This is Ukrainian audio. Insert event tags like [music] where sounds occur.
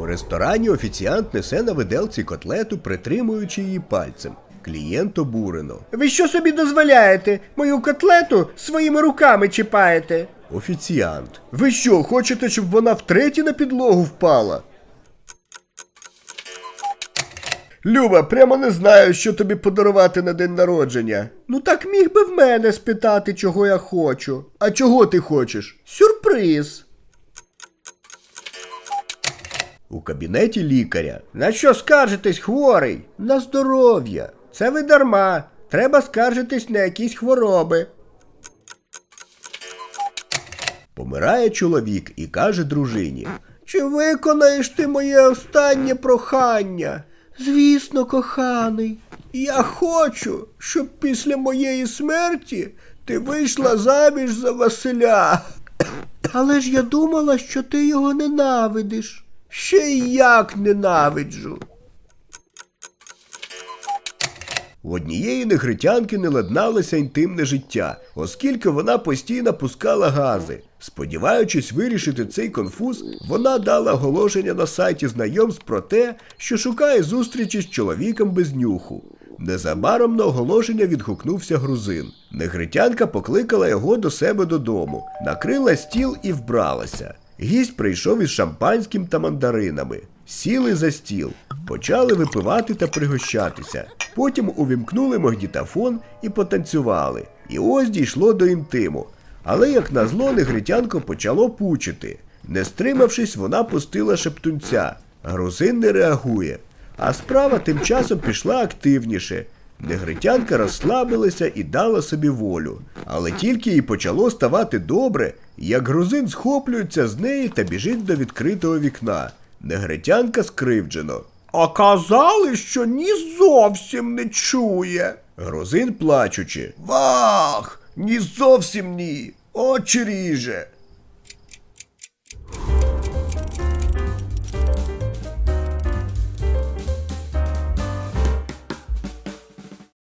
У ресторані офіціант несе на виделці котлету, притримуючи її пальцем. Клієнт обурено. Ви що собі дозволяєте? Мою котлету своїми руками чіпаєте. Офіціант. Ви що, хочете, щоб вона втретє на підлогу впала? Люба, прямо не знаю, що тобі подарувати на день народження. Ну так міг би в мене спитати, чого я хочу. А чого ти хочеш? Сюрприз. У кабінеті лікаря. На що скаржитесь, хворий? На здоров'я. Це ви дарма. Треба скаржитись на якісь хвороби. Помирає чоловік і каже дружині. Чи виконаєш ти моє останнє прохання? Звісно, коханий. Я хочу, щоб після моєї смерті ти вийшла заміж за Василя. [coughs] Але ж я думала, що ти його ненавидиш. Ще як ненавиджу. В однієї негритянки не ладналося інтимне життя, оскільки вона постійно пускала гази. Сподіваючись вирішити цей конфуз, вона дала оголошення на сайті знайомств про те, що шукає зустрічі з чоловіком без нюху. Незабаром на оголошення відгукнувся грузин. Негритянка покликала його до себе додому, накрила стіл і вбралася. Гість прийшов із шампанським та мандаринами. Сіли за стіл, почали випивати та пригощатися. Потім увімкнули магнітофон і потанцювали. І ось дійшло до інтиму. Але як назло, негритянко почало пучити. Не стримавшись, вона пустила шептунця. Грузин не реагує. А справа тим часом пішла активніше. Негритянка розслабилася і дала собі волю. Але тільки їй почало ставати добре, як грузин схоплюється з неї та біжить до відкритого вікна. Негритянка скривджено. А казали, що ні зовсім не чує. Грузин плачучи. Вах! Ні зовсім ні. Очі ріже.